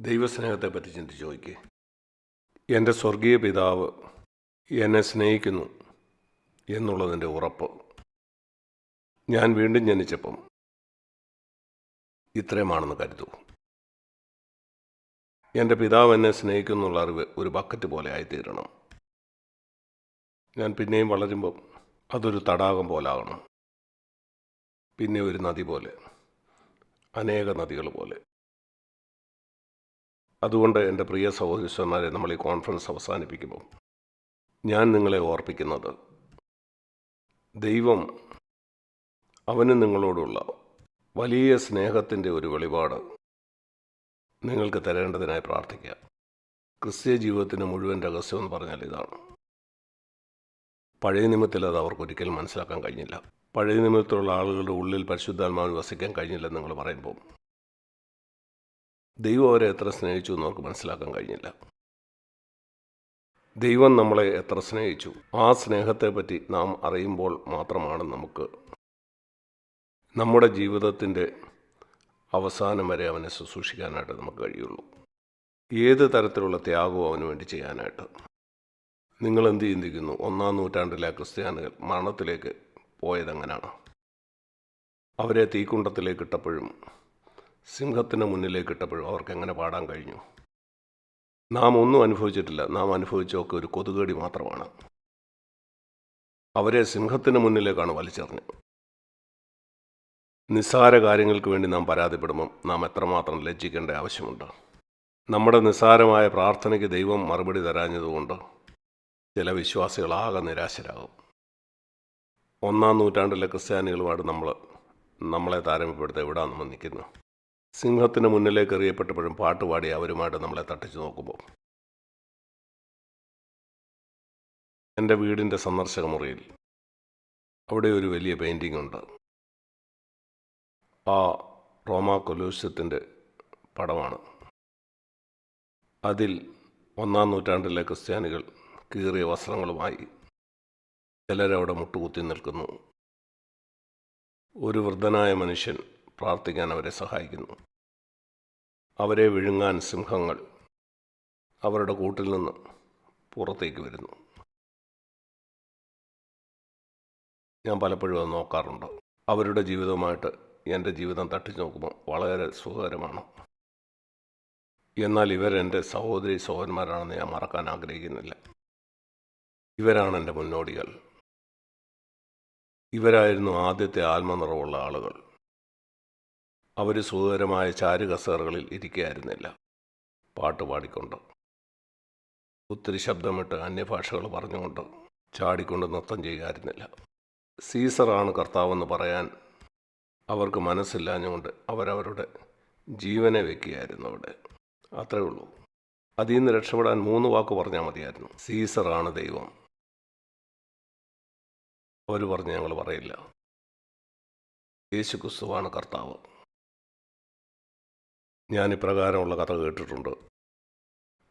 ദൈവസ്നേഹത്തെപ്പറ്റി ചിന്തിച്ച് നോക്കി എന്റെ സ്വർഗീയ പിതാവ് എന്നെ സ്നേഹിക്കുന്നു എന്നുള്ളതിന്റെ ഉറപ്പ്. ഞാൻ വീണ്ടും ജനിച്ചപ്പം ഇത്രയുമാണെന്ന് കരുതൂ. എന്റെ പിതാവ് എന്നെ സ്നേഹിക്കുന്നുള്ള അറിവ് ഒരു ബക്കറ്റ് പോലെ ആയിത്തീരണം. ഞാൻ പിന്നെയും വളരുമ്പം അതൊരു തടാകം പോലെ പോലാകണം പിന്നെ ഒരു നദി പോലെ അനേക നദികൾ പോലെ. അതുകൊണ്ട് എന്റെ പ്രിയ സഹോദരിസ്വന്മാരെ നമ്മൾ ഈ കോൺഫറൻസ് അവസാനിപ്പിക്കുമ്പോൾ ഞാൻ നിങ്ങളെ ഓർപ്പിക്കുന്നത് ദൈവം അവന് നിങ്ങളോടുള്ള വലിയ സ്നേഹത്തിന്റെ ഒരു വെളിപാട് നിങ്ങൾക്ക് തരേണ്ടതിനായി പ്രാർത്ഥിക്കുക. ക്രിസ്ത്യ ജീവിതത്തിന് മുഴുവൻ രഹസ്യം എന്ന് പറഞ്ഞാൽ ഇതാണ്. പഴയ നിയമത്തിൽ അത് അവർക്കൊരിക്കലും മനസ്സിലാക്കാൻ കഴിഞ്ഞില്ല. പഴയ നിയമത്തിലുള്ള ആളുകളുടെ ഉള്ളിൽ പരിശുദ്ധാത്മാവിന് വസിക്കാൻ കഴിഞ്ഞില്ലെന്ന് നിങ്ങൾ പറയുമ്പോൾ ദൈവം അവരെ എത്ര സ്നേഹിച്ചു എന്ന് അവർക്ക് മനസ്സിലാക്കാൻ കഴിഞ്ഞില്ല. ദൈവം നമ്മളെ എത്ര സ്നേഹിച്ചു? ആ സ്നേഹത്തെപ്പറ്റി നാം അറിയുമ്പോൾ മാത്രമാണ് നമുക്ക് നമ്മുടെ ജീവിതത്തിന്റെ അവസാനം വരെ അവനെ ശുശ്രൂഷിക്കാനായിട്ട് നമുക്ക് കഴിയുള്ളൂ. ഏത് തരത്തിലുള്ള ത്യാഗവും അവന് വേണ്ടി ചെയ്യാനായിട്ട്. നിങ്ങൾ എന്ത് ചിന്തിക്കുന്നു? ഒന്നാം നൂറ്റാണ്ടിലെ ക്രിസ്ത്യാനികൾ മരണത്തിലേക്ക് പോയതെങ്ങനെയാണ് അവരെ തീക്കുണ്ടത്തിലേക്ക് ഇട്ടപ്പോഴും സിംഹത്തിന് മുന്നിലേക്ക് ഇട്ടപ്പോഴും അവർക്ക് എങ്ങനെ പാടാൻ കഴിഞ്ഞു? നാം ഒന്നും അനുഭവിച്ചിട്ടില്ല. നാം അനുഭവിച്ചൊക്കെ ഒരു കൊതുകേടി മാത്രമാണ്. അവരെ സിംഹത്തിന് മുന്നിലേക്കാണ് വലിച്ചെറിഞ്ഞു നിസ്സാര കാര്യങ്ങൾക്ക് വേണ്ടി നാം പരാതിപ്പെടുമ്പം നാം എത്രമാത്രം ലജ്ജിക്കേണ്ട ആവശ്യമുണ്ട്? നമ്മുടെ നിസ്സാരമായ പ്രാർത്ഥനയ്ക്ക് ദൈവം മറുപടി തരാഞ്ഞതുകൊണ്ട് ചില വിശ്വാസികളാകെ നിരാശരാകും. ഒന്നാം നൂറ്റാണ്ടിലെ ക്രിസ്ത്യാനികളുമായിട്ട് നമ്മൾ നമ്മളെ താരതമ്യപ്പെടുത്ത എവിടാ നമ്മൾ നിൽക്കുന്നു. സിംഹത്തിന് മുന്നിലേക്ക് എറിയപ്പെട്ടപ്പോഴും പാട്ടുപാടി അവരുമായിട്ട് നമ്മളെ തട്ടിച്ചു നോക്കുമ്പോൾ. എന്റെ വീടിന്റെ സന്ദർശക മുറിയിൽ അവിടെ ഒരു വലിയ പെയിന്റിംഗ് ഉണ്ട്. ആ റോമാ കൊലൂഷ്യത്തിന്റെ പടമാണ്. അതിൽ ഒന്നാം നൂറ്റാണ്ടിലെ ക്രിസ്ത്യാനികൾ കീറിയ വസ്ത്രങ്ങളുമായി ചിലരവിടെ മുട്ടുകുത്തി നിൽക്കുന്നു. ഒരു വൃദ്ധനായ മനുഷ്യൻ പ്രാർത്ഥിക്കാൻ അവരെ സഹായിക്കുന്നു. അവരെ വിഴുങ്ങാൻ സിംഹങ്ങൾ അവരുടെ കൂട്ടിൽ നിന്ന് പുറത്തേക്ക് വരുന്നു. ഞാൻ പലപ്പോഴും അത് നോക്കാറുണ്ട്. അവരുടെ ജീവിതവുമായിട്ട് എന്റെ ജീവിതം തട്ടിച്ചു നോക്കുമ്പോൾ വളരെ സുഖകരമാണ്. എന്നാൽ ഇവരെന്റെ സഹോദരി സഹോദരന്മാരാണെന്ന് ഞാൻ മറക്കാൻ ആഗ്രഹിക്കുന്നില്ല. ഇവരാണ് എന്റെ മുന്നോടികൾ. ഇവരായിരുന്നു ആദ്യത്തെ ആത്മനിറവുള്ള ആളുകൾ. അവർ സുഖകരമായ ചാരുകസേറുകളിൽ ഇരിക്കുകയായിരുന്നില്ല. പാട്ട് പാടിക്കൊണ്ട്. ഒത്തിരി ശബ്ദമിട്ട് അന്യഭാഷകൾ പറഞ്ഞുകൊണ്ട് ചാടിക്കൊണ്ട് നൃത്തം ചെയ്യുകയായിരുന്നില്ല. സീസറാണ് കർത്താവെന്ന് പറയാൻ അവർക്ക് മനസ്സില്ലാഞ്ഞുകൊണ്ട് അവരവരുടെ ജീവനെ വെക്കുകയായിരുന്നു അവിടെ. അത്രേ ഉള്ളൂ. അതിൽ നിന്ന് രക്ഷപ്പെടാൻ മൂന്ന് വാക്ക് പറഞ്ഞാൽ മതിയായിരുന്നു. സീസറാണ് ദൈവം. അവർ പറഞ്ഞ് ഞങ്ങൾ പറയില്ല. യേശുക്രിസ്തുവാണ് കർത്താവ്. ഞാൻ ഇപ്രകാരമുള്ള കഥ കേട്ടിട്ടുണ്ട്.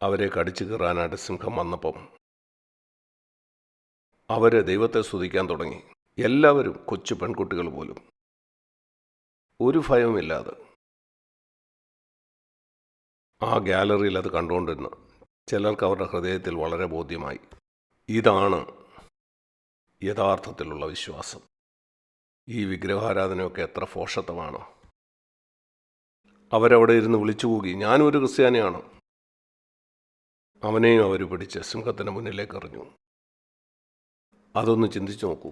അവരെ കടിച്ചു കയറാനായിട്ട് സിംഹം വന്നപ്പം അവർ ദൈവത്തെ സ്തുതിക്കാൻ തുടങ്ങി. എല്ലാവരും കൊച്ചു പെൺകുട്ടികൾ പോലും. ഒരു ഭയവുമില്ലാതെ. ആ ഗാലറിയിൽ അത് കണ്ടുകൊണ്ടിരുന്നു. ചിലർക്ക് അവരുടെ ഹൃദയത്തിൽ വളരെ ബോധ്യമായി. ഇതാണ് യഥാർത്ഥത്തിലുള്ള വിശ്വാസം. ഈ വിഗ്രഹാരാധനയൊക്കെ എത്ര ഫോഷത്വമാണ് അവരവിടെ ഇരുന്ന് വിളിച്ചു കൂകി. ഞാനും ഒരു ക്രിസ്ത്യാനിയാണ്. അവനെയും അവർ പിടിച്ച് സിംഹത്തിന് മുന്നിലേക്ക് എറിഞ്ഞു. അതൊന്ന് ചിന്തിച്ചു നോക്കൂ.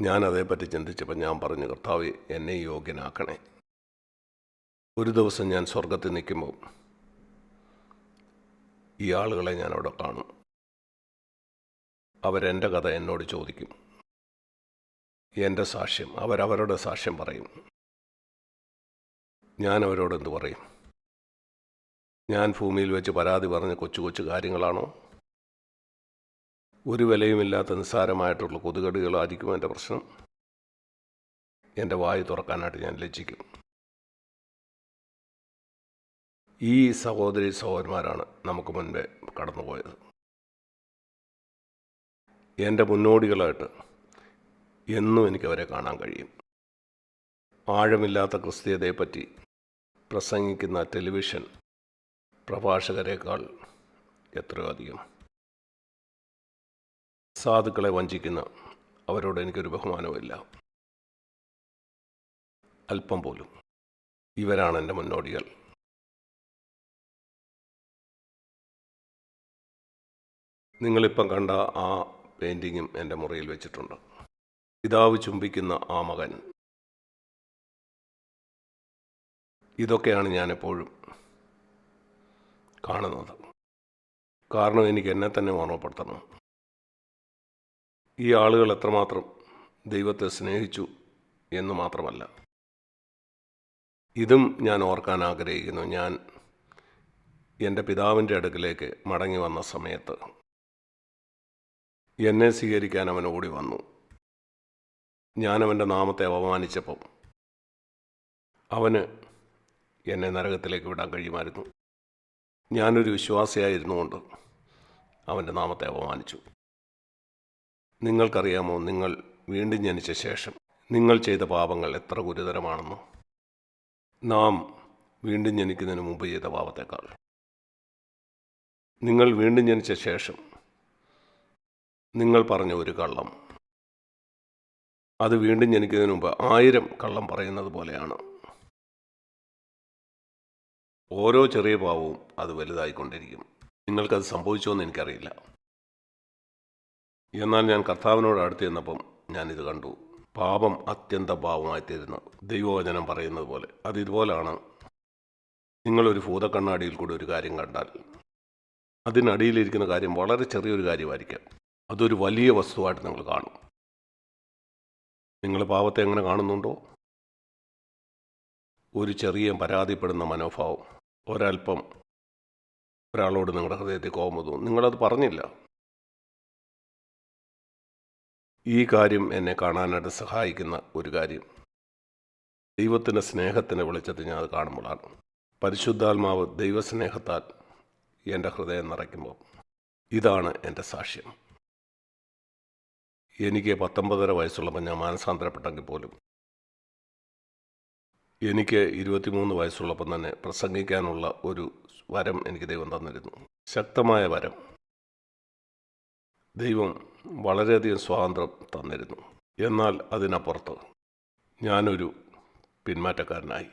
ഞാൻ അതേപ്പറ്റി ചിന്തിച്ചപ്പോൾ ഞാൻ പറഞ്ഞു കർത്താവ് എന്നെ യോഗ്യനാക്കണേ. ഒരു ദിവസം ഞാൻ സ്വർഗത്തിൽ നിൽക്കുമ്പോൾ ഈ ആളുകളെ ഞാൻ അവിടെ കാണും. അവരെന്റെ കഥ എന്നോട് ചോദിക്കും. എന്റെ സാക്ഷ്യം അവരവരുടെ സാക്ഷ്യം പറയും. ഞാൻ അവരോട് എന്തു പറയും? ഞാൻ ഭൂമിയിൽ വെച്ച് പരാതി പറഞ്ഞ കൊച്ചു കൊച്ചു കാര്യങ്ങളാണോ? ഒരു വിലയുമില്ലാത്ത നിസ്സാരമായിട്ടുള്ള കൊതുകടികളായിരിക്കും എന്റെ പ്രശ്നം? എന്റെ വായു തുറക്കാനായിട്ട് ഞാൻ ലജ്ജിക്കും. ഈ സഹോദരി സഹോദരന്മാരാണ് നമുക്ക് മുൻപേ കടന്നുപോയത്. എന്റെ മുന്നോടികളായിട്ട് എന്നും എനിക്കവരെ കാണാൻ കഴിയും. ആഴമില്ലാത്ത ക്രിസ്തീയതയെപ്പറ്റി പ്രസംഗിക്കുന്ന ടെലിവിഷൻ പ്രഭാഷകരെക്കാൾ എത്രയോ അധികം സാധുക്കളെ വഞ്ചിക്കുന്ന അവരോട് എനിക്കൊരു ബഹുമാനവുമില്ല. അല്പം പോലും. ഇവരാണ് എന്റെ മുന്നോടികൾ. നിങ്ങളിപ്പം കണ്ട ആ പെയിന്റിങ്ങും എന്റെ മുറിയിൽ വെച്ചിട്ടുണ്ട്. പിതാവ് ചുംബിക്കുന്ന ആ മകൻ ഇതൊക്കെയാണ് ഞാൻ എപ്പോഴും കാണുന്നത്. കാരണം എനിക്ക് എന്നെ തന്നെ ഓർമ്മപ്പെടുത്തണം. ഈ ആളുകൾ എത്രമാത്രം ദൈവത്തെ സ്നേഹിച്ചു എന്ന് മാത്രമല്ല. ഇതും ഞാൻ ഓർക്കാൻ ആഗ്രഹിക്കുന്നു. ഞാൻ എന്റെ പിതാവിന്റെ അടുക്കിലേക്ക് മടങ്ങി വന്ന സമയത്ത് എന്നെ സ്വീകരിക്കാൻ അവൻ ഓടി വന്നു. ഞാൻ അവന്റെ നാമത്തെ അപമാനിച്ചപ്പം അവന് എന്നെ നരകത്തിലേക്ക് വിടാൻ കഴിയുമായിരുന്നു. ഞാനൊരു വിശ്വാസിയായിരുന്നുകൊണ്ട് അവന്റെ നാമത്തെ അപമാനിച്ചു. നിങ്ങൾക്കറിയാമോ നിങ്ങൾ വീണ്ടും ജനിച്ച ശേഷം നിങ്ങൾ ചെയ്ത പാപങ്ങൾ എത്ര ഗുരുതരമാണെന്ന്? നാം വീണ്ടും ജനിക്കുന്നതിന് മുമ്പ് ചെയ്ത പാപത്തേക്കാൾ. നിങ്ങൾ വീണ്ടും ജനിച്ച ശേഷം നിങ്ങൾ പറഞ്ഞ ഒരു കള്ളം. അത് വീണ്ടും ജനിക്കുന്നതിന് മുമ്പ് ആയിരം കള്ളം പറയുന്നത് പോലെയാണ്. ഓരോ ചെറിയ പാവവും അത് വലുതായിക്കൊണ്ടിരിക്കും. നിങ്ങൾക്കത് സംഭവിച്ചോ എന്ന് എനിക്കറിയില്ല. എന്നാൽ ഞാൻ കർത്താവിനോട് അടുത്ത് ചെന്നപ്പം ഞാനിത് കണ്ടു. പാപം അത്യന്ത പാവമായിത്തീരുന്നു ദൈവവചനം പറയുന്നത് പോലെ. അത് ഇതുപോലാണ്. നിങ്ങളൊരു ഭൂതക്കണ്ണാടിയിൽ കൂടി ഒരു കാര്യം കണ്ടാൽ അതിനടിയിലിരിക്കുന്ന കാര്യം വളരെ ചെറിയൊരു കാര്യമായിരിക്കാം. അതൊരു വലിയ വസ്തുവായിട്ട് നിങ്ങൾ കാണും. നിങ്ങൾ പാപത്തെ എങ്ങനെ കാണുന്നുണ്ടോ? ഒരു ചെറിയ പരാതിപ്പെടുന്ന മനോഭാവം. ഒരല്പം ഒരാളോട് നിങ്ങളുടെ ഹൃദയത്തിൽ കോപം തോന്നും. നിങ്ങളത് പറഞ്ഞില്ല. ഈ കാര്യം എന്നെ കാണാനായിട്ട് സഹായിക്കുന്ന ഒരു കാര്യം. ദൈവത്തിന്റെ സ്നേഹത്തിന്റെ വെളിച്ചത്തിൽ ഞാൻ അത് കാണുമ്പോഴാണ്. പരിശുദ്ധാത്മാവ് ദൈവസ്നേഹത്താൽ എന്റെ ഹൃദയം നിറയ്ക്കുമ്പോൾ ഇതാണ് എന്റെ സാക്ഷ്യം. എനിക്ക് പത്തൊമ്പതര വയസ്സുള്ളപ്പോൾ ഞാൻ മാനസാന്തരപ്പെട്ടെങ്കിൽ പോലും എനിക്ക് ഇരുപത്തിമൂന്ന് വയസ്സുള്ളപ്പം തന്നെ പ്രസംഗിക്കാനുള്ള ഒരു വരം എനിക്ക് ദൈവം തന്നിരുന്നു. ശക്തമായ വരം. ദൈവം വളരെയധികം സ്വാതന്ത്ര്യം തന്നിരുന്നു. എന്നാൽ അതിനപ്പുറത്ത് ഞാനൊരു പിന്മാറ്റക്കാരനായി.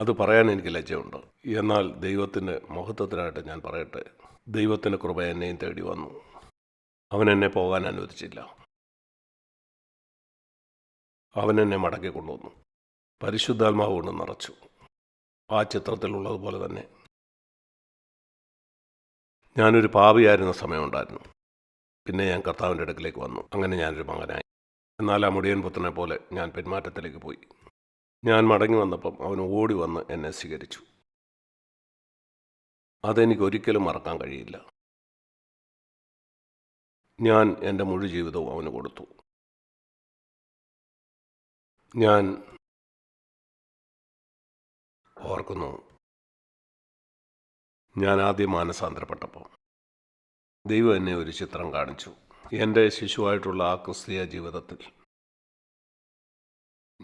അത് പറയാൻ എനിക്ക് ലജ്ജയുണ്ട്. എന്നാൽ ദൈവത്തിന്റെ മഹത്വത്തിനായിട്ട് ഞാൻ പറയട്ടെ. ദൈവത്തിന്റെ കൃപ എന്നെയും തേടി വന്നു. അവൻ എന്നെ പോകാൻ അനുവദിച്ചില്ല. അവൻ എന്നെ മടക്കി കൊണ്ടുവന്നു. പരിശുദ്ധാത്മാവ് കൊണ്ട് നിറച്ചു. ആ ചിത്രത്തിലുള്ളതുപോലെ തന്നെ. ഞാനൊരു പാപിയായിരുന്ന സമയമുണ്ടായിരുന്നു. പിന്നെ ഞാൻ കർത്താവിന്റെ അടുക്കിലേക്ക് വന്നു. അങ്ങനെ ഞാനൊരു മകനായി. എന്നാൽ ആ മുടിയൻ പുത്രനെ പോലെ ഞാൻ പിന്മാറ്റത്തിലേക്ക് പോയി. ഞാൻ മടങ്ങി വന്നപ്പം അവൻ ഓടി വന്ന് എന്നെ സ്വീകരിച്ചു. അതെനിക്ക് ഒരിക്കലും മറക്കാൻ കഴിയില്ല. ഞാൻ എന്റെ മുഴുവൻ ജീവിതവും അവന് കൊടുത്തു. ഞാൻ ഓർക്കുന്നു. ഞാൻ ആദ്യം മാനസാന്തരപ്പെട്ടപ്പോൾ ദൈവം എന്നെ ഒരു ചിത്രം കാണിച്ചു. എന്റെ ശിശുവായിട്ടുള്ള ആ ക്രിസ്തീയ ജീവിതത്തിൽ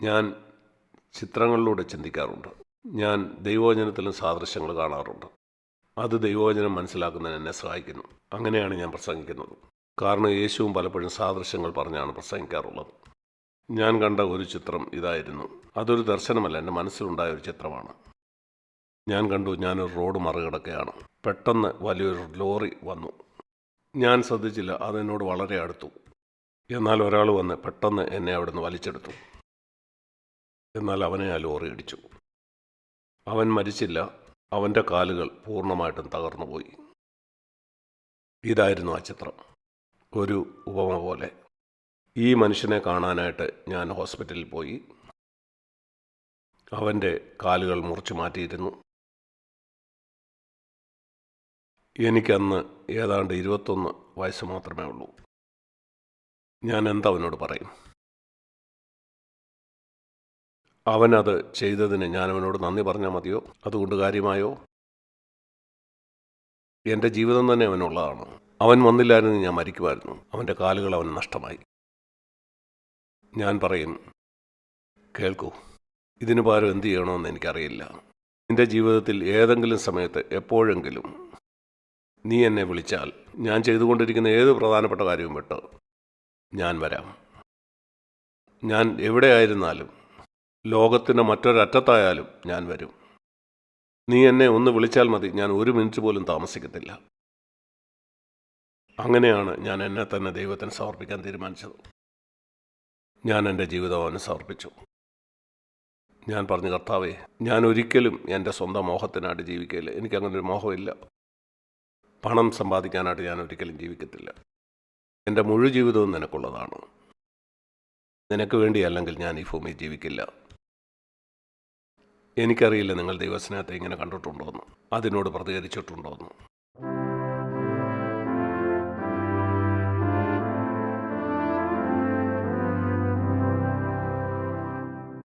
ഞാൻ ചിത്രങ്ങളിലൂടെ ചിന്തിക്കാറുണ്ട്. ഞാൻ ദൈവവചനത്തിലും സാദൃശ്യങ്ങൾ കാണാറുണ്ട്. അത് ദൈവവചനം മനസ്സിലാക്കുന്നതിന് എന്നെ സഹായിക്കുന്നു. അങ്ങനെയാണ് ഞാൻ പ്രസംഗിക്കുന്നത്. കാരണം യേശുവും പലപ്പോഴും സാദൃശ്യങ്ങൾ പറഞ്ഞാണ് പ്രസംഗിക്കാറുള്ളത്. ഞാൻ കണ്ട ഒരു ചിത്രം ഇതായിരുന്നു. അതൊരു ദർശനമല്ല എന്റെ മനസ്സിലുണ്ടായ ഒരു ചിത്രമാണ്. ഞാൻ കണ്ടു ഞാനൊരു റോഡ് മറികടക്കുകയാണ്. പെട്ടെന്ന് വലിയൊരു ലോറി വന്നു. ഞാൻ ശ്രദ്ധിച്ചില്ല അതെന്നോട് വളരെ അടുത്തു. എന്നാൽ ഒരാൾ വന്ന് പെട്ടെന്ന് എന്നെ അവിടുന്ന് വലിച്ചെടുത്തു. എന്നാൽ അവനെ ആ ലോറി ഇടിച്ചു. അവൻ മരിച്ചില്ല അവന്റെ കാലുകൾ പൂർണമായിട്ടും തകർന്നുപോയി. ഇതായിരുന്നു ആ ചിത്രം. ഒരു ഉപമ പോലെ. ഈ മനുഷ്യനെ കാണാനായിട്ട് ഞാൻ ഹോസ്പിറ്റലിൽ പോയി. അവന്റെ കാലുകൾ മുറിച്ചു മാറ്റിയിരുന്നു. എനിക്കന്ന് ഏതാണ്ട് ഇരുപത്തൊന്ന് വയസ്സ് മാത്രമേ ഉള്ളൂ. ഞാൻ എന്തവനോട് പറയും? അവനത് ചെയ്തതിന് ഞാനവനോട് നന്ദി പറഞ്ഞാൽ മതിയോ? അതുകൊണ്ട് കാര്യമായോ? എന്റെ ജീവിതം തന്നെ അവനുള്ളതാണ്. അവൻ വന്നില്ലായിരുന്നു ഞാൻ മരിക്കുമായിരുന്നു. അവന്റെ കാലുകൾ അവൻ നഷ്ടമായി. ഞാൻ പറയും കേൾക്കൂ ഇതിനു പകരം എന്ത് ചെയ്യണമെന്ന് എനിക്കറിയില്ല. നിന്റെ ജീവിതത്തിൽ ഏതെങ്കിലും സമയത്ത് എപ്പോഴെങ്കിലും നീ എന്നെ വിളിച്ചാൽ ഞാൻ ചെയ്തുകൊണ്ടിരിക്കുന്ന ഏത് പ്രധാനപ്പെട്ട കാര്യവും വിട്ട്. ഞാൻ വരാം. ഞാൻ എവിടെയായിരുന്നാലും ലോകത്തിന്റെ മറ്റൊരറ്റത്തായാലും ഞാൻ വരും. നീ എന്നെ ഒന്ന് വിളിച്ചാൽ മതി ഞാൻ ഒരു മിനിറ്റ് പോലും താമസിക്കത്തില്ല. അങ്ങനെയാണ് ഞാൻ എന്നെ തന്നെ ദൈവത്തിന് സമർപ്പിക്കാൻ തീരുമാനിച്ചത്. ഞാൻ എന്റെ ജീവിതം അവന് സമർപ്പിച്ചു ഞാൻ പറഞ്ഞു കർത്താവേ ഞാൻ ഒരിക്കലും എന്റെ സ്വന്തം മോഹത്തിനായിട്ട് ജീവിക്കില്ല എനിക്കങ്ങനൊരു മോഹമില്ല. പണം സമ്പാദിക്കാനായിട്ട് ഞാൻ ഒരിക്കലും ജീവിക്കത്തില്ല. എന്റെ മുഴു ജീവിതവും നിനക്കുള്ളതാണ്. നിനക്ക് വേണ്ടിയല്ലെങ്കിൽ ഞാൻ ഈ ഭൂമിയിൽ ജീവിക്കില്ല. എനിക്കറിയില്ല നിങ്ങൾ ദൈവസ്നേഹത്തെ ഇങ്ങനെ കണ്ടിട്ടുണ്ടോയെന്ന് അതിനോട് പ്രതികരിച്ചിട്ടുണ്ടോയെന്ന്